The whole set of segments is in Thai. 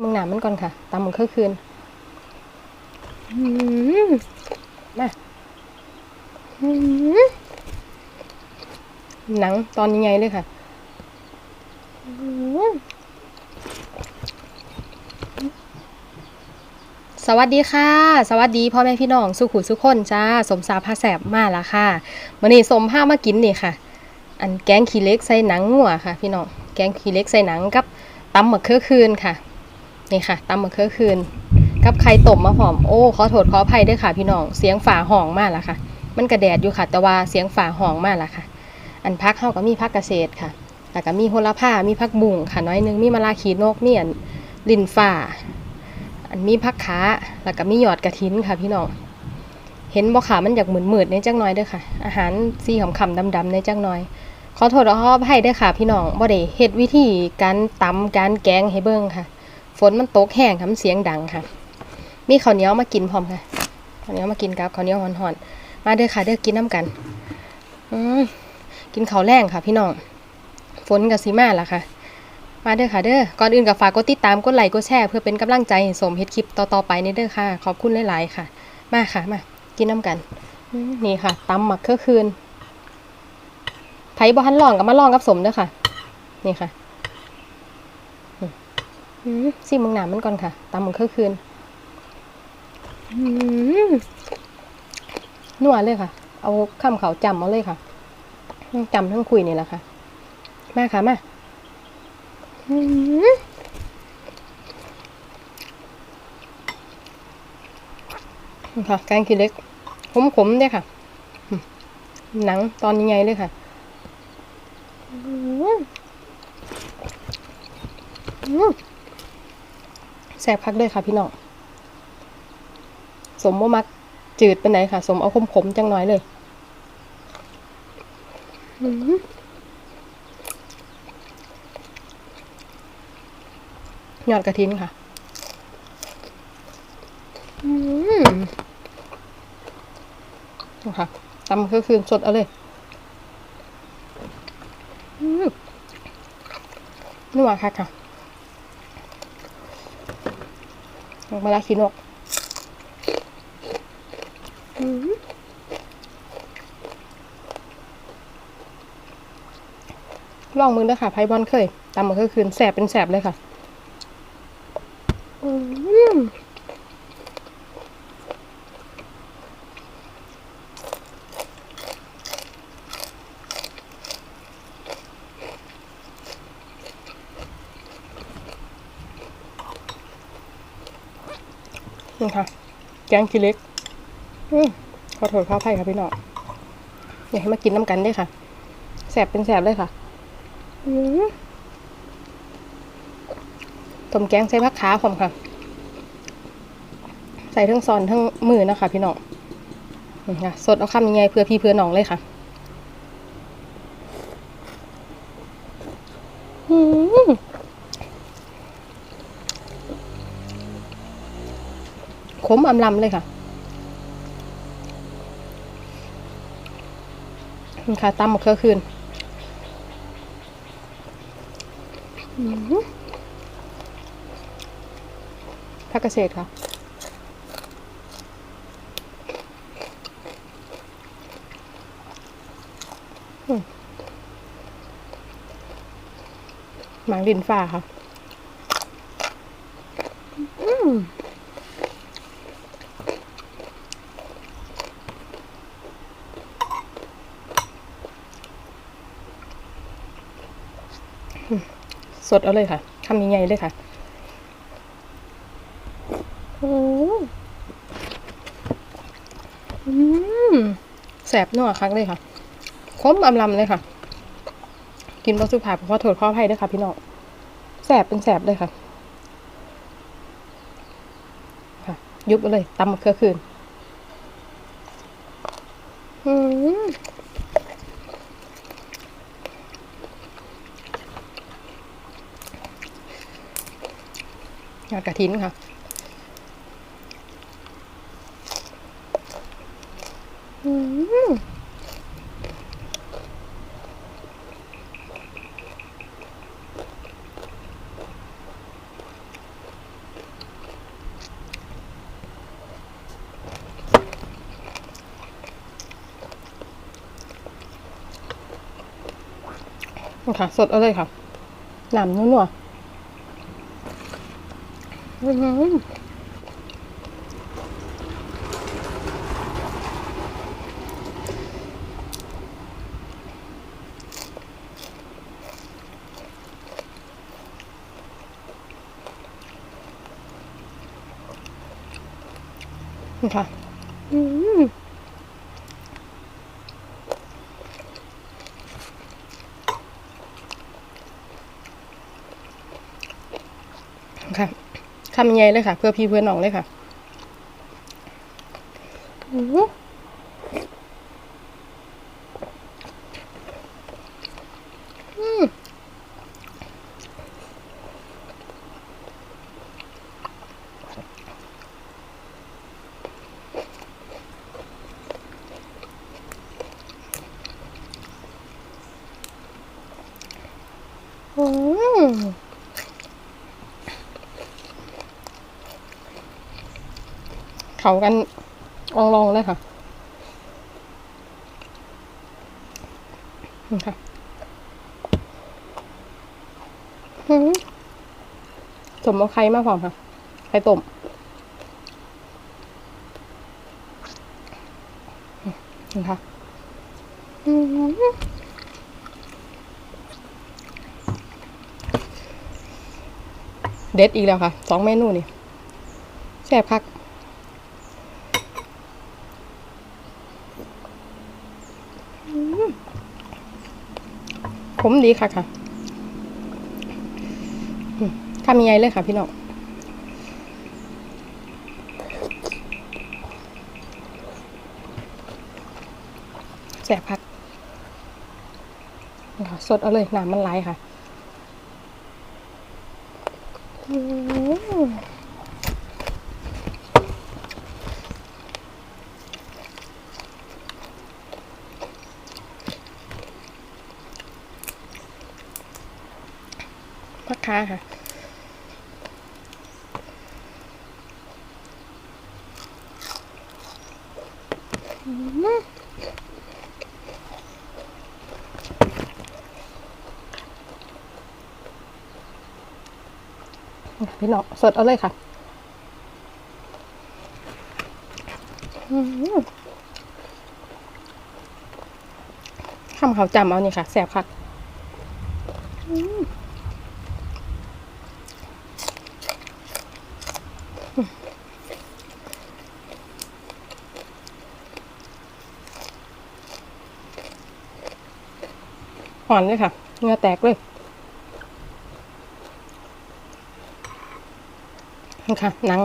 มึงหนามันก่อนค่ะตามมึงเครื่องคืนอืมมาอืมหนังตอนยังไงเลยค่ะอืมสวัสดีค่ะ สวัสดีพ่อแม่พี่น้องสุขุสุขคนจ้าสมสาพาแสบมาแล้วค่ะมื่อนี้สมผ้ามากินนี่ค่ะ อันแกงขี้เหล็กใส่หนังงัวค่ะ พี่น้องแกงขี้เหล็กใส่หนังกับตำมะเขือคืนค่ะ นี่ค่ะตำมะเขือคืน กับไข่ต้มมาหอม โอ้ขอโทษขออภัยด้วยค่ะพี่น้อง เสียงฝาห้องมากละค่ะ มันกระแดดอยู่ค่ะ แต่ว่าเสียงฝาห้องมากละค่ะ อันพักเฮาก็มีพักเกษตรค่ะแล้วก็มีโหระพามีพักบุ่งค่ะน้อยนึงมีมะลาขีนกมีอันลินฝ่า อันมีพักขาแล้วก็มีหยอดกระถินค่ะพี่น้องเห็นบ่ขามันอยากเหมือนมืดในจังน้อยด้อค่ะ อาหารสีขำๆดำๆในจังน้อยขอโทษขออภัยด้วยค่ะพี่น้องบ่ได้เฮ็ดวิธีการตำการแกงให้เบิ่งค่ะ ฝนมันตกแห้งค่ะมันเสียงดังค่ะ มีข้าวเหนียวมากินพร้อมค่ะข้าวเหนียวมากินกับข้าวเหนียวห่อนๆมาเด้อค่ะเด้อกินน้ำกัน อืมกินข้าวแรงค่ะ พี่น้องฝนกับสีมาล่ะค่ะ มาเด้อค่ะเด้อก่อนอื่นกับฝากกดติดตามกดไลค์กดแชร์เพื่อเป็นกำลังใจสมเฮ็ดคลิปต่อๆไปในเด้อค่ะ ขอบคุณหลายๆค่ะ มาค่ะมากินน้ำกันนี่ค่ะตำหมักเครือคืนไผ่บ่ทันลองก็มาลองกับสมเด้อค่ะ นี่ค่ะ ซิมึงหนามันก่อนค่ะตามมึงคือคืนนัวเลยค่ะ เอาข้ามเขาจำเอาเลยค่ะจำทั้งคุยนี่แหละค่ะ มาค่ะมาค่ะแกงขี้เล็กขมๆเนี่ยค่ะ หนังตอนยังไงเลยค่ะอืม แซ่บคักเลยค่ะพี่น้องสมว่ามักจืดเป็นไหนค่ะ สมเอาขมๆจังน้อยเลยอืมยอดกระถินค่ะอืมนะค่ะตำคือคืนสดเอาเลยอืมนัวค่ะค่ะ ออกมาลาขีนกอืมลองมือเด้อค่ะไพ่บอลเคยตำมันก็คืนแสบเป็นแสบเลยค่ะอืม นี่ค่ะ แกงขี้เล็กอืมขอโทษขออภัยค่ะพี่น้องอยากให้มากินน้ำกันด้วยค่ะแสบเป็นแสบเลยค่ะต้มแกงใส่ผักขาผมค่ะ ใส่ทั้งซอนทั้งมือนะคะ พี่น้องนี่ค่ะสดเอาคำยังไงเพื่อพี่เพื่อน้องเลยค่ะอืม ขมอำลำเลยค่ะนี่ค่ะตำมะเขือคืนอืมผักเกษตรค่ะหมังดินฟ้าค่ะ อืม สดเอาเลยค่ะทำยังไงเลยค่ะอืมอืมแสบนัวครั้งเลยค่ะคมอำลำเลยค่ะ กินบะสุภาพขอโทษขออภัยด้วยค่ะ พี่น้องแสบเป็นแสบเลยค่ะ ค่ะ ยุบเลยตำมะเขือคืน ยอดกระถินค่ะค่ะ สดเอาเลยค่ะหน้ำนุ่นว่ะ ค่ะ อืมค่ะ ทำยังไงเลยค่ะ เพื่อพี่เพื่อนน้องเลยค่ะอื้อหืออืมอืม เขากันลองลองๆเลยค่ะนี่ค่ะหืมสมเอาไข่มากพร้อมค่ะไข่ต้มนี่ค่ะเด็ดอีกแล้วค่ะ สองเมนูนี่แซ่บคัก ผ มดีค่ะค่ะข้ามทำยังไงเลยค่ะ พี่น้องแสบพักสดเอาเลยน้ำมันไหลค่ะ ค้าค่ะ พี่น้องสดเอาเลยค่ะอื้อหือคำเขาวจำเอานี่ค่ะ แสบค่ะ หอนเลยค่ะเงือแตกเลยนี่ค่ะหนัง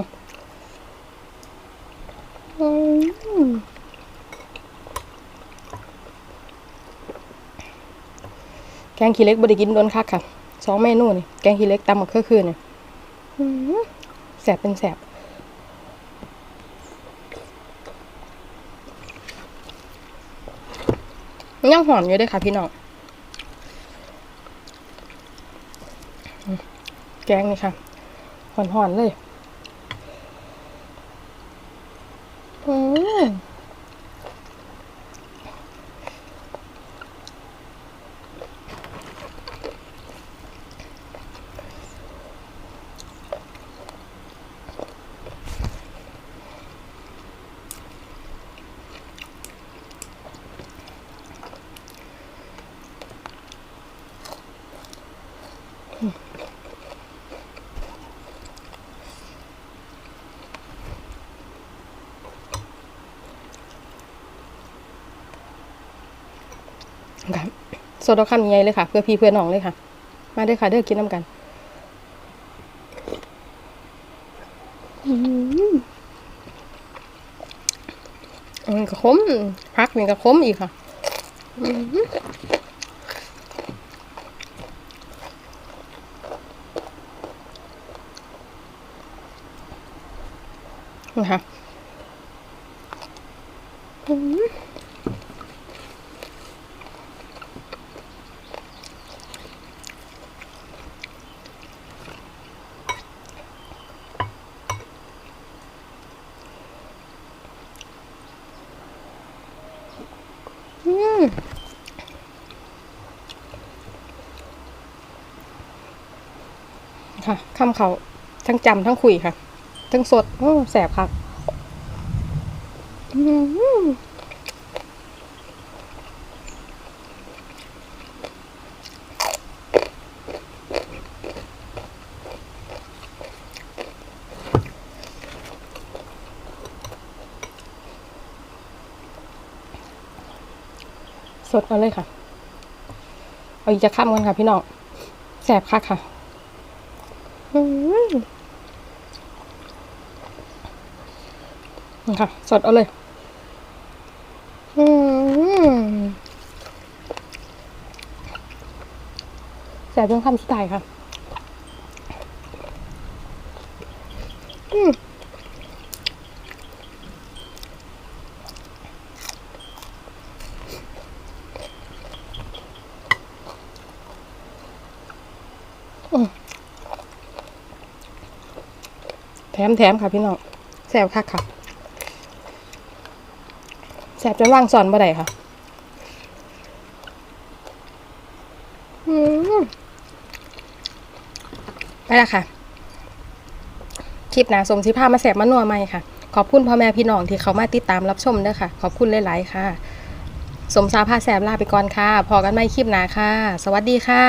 แกงขี้เล็กบไดิกินโดนคักค่ะสองเมนูนี่แกงขี้เล็กตำกับเครื่องคืนนี่อื้อหือแสบเป็นแสบยังหอมอยู่เด้วยค่ะพี่น้องอืมแกงนี่ค่ะหอนๆเลยอืมค่ะ โซดาคันใหญ่เลยค่ะ เพื่อพี่เพื่อนน้องเลยค่ะ มาด้อค่ะเด้อกินน้ำกันอืมอันนี้ก็ขมพักนี่ก็ขมอีกค่ะอืมนี่ค่ะอืม อืม ค่ะข้ามเขาทั้งจำทั้งคุยค่ะ ทั้งสดโอ้แสบค่ะสดเอาเลยค่ะ เอาอีกจะข้ามกันค่ะพี่น้องแสบคักค่ะ อืมนี่ ค่ะ สดเอาเลย อืมแสบจนคำสุดท้ายค่ะ อืมแถมแถมค่ะพี่น้องแสบคักค่ะ แสบจนว่างสอนบ่ได้ค่ะอืมไปและค่ะ คลิปหนาสมสิภามาแสบมานัวใหม่ค่ะ ขอบคุณพ่อแม่พี่น้องที่เขามาติดตามรับชมด้วยค่ะ ขอบคุณหลาย ๆ ค่ะ สมสาพาแสบลาไปก่อนค่ะ พอกันไม่คลิปหนาค่ะ สวัสดีค่ะ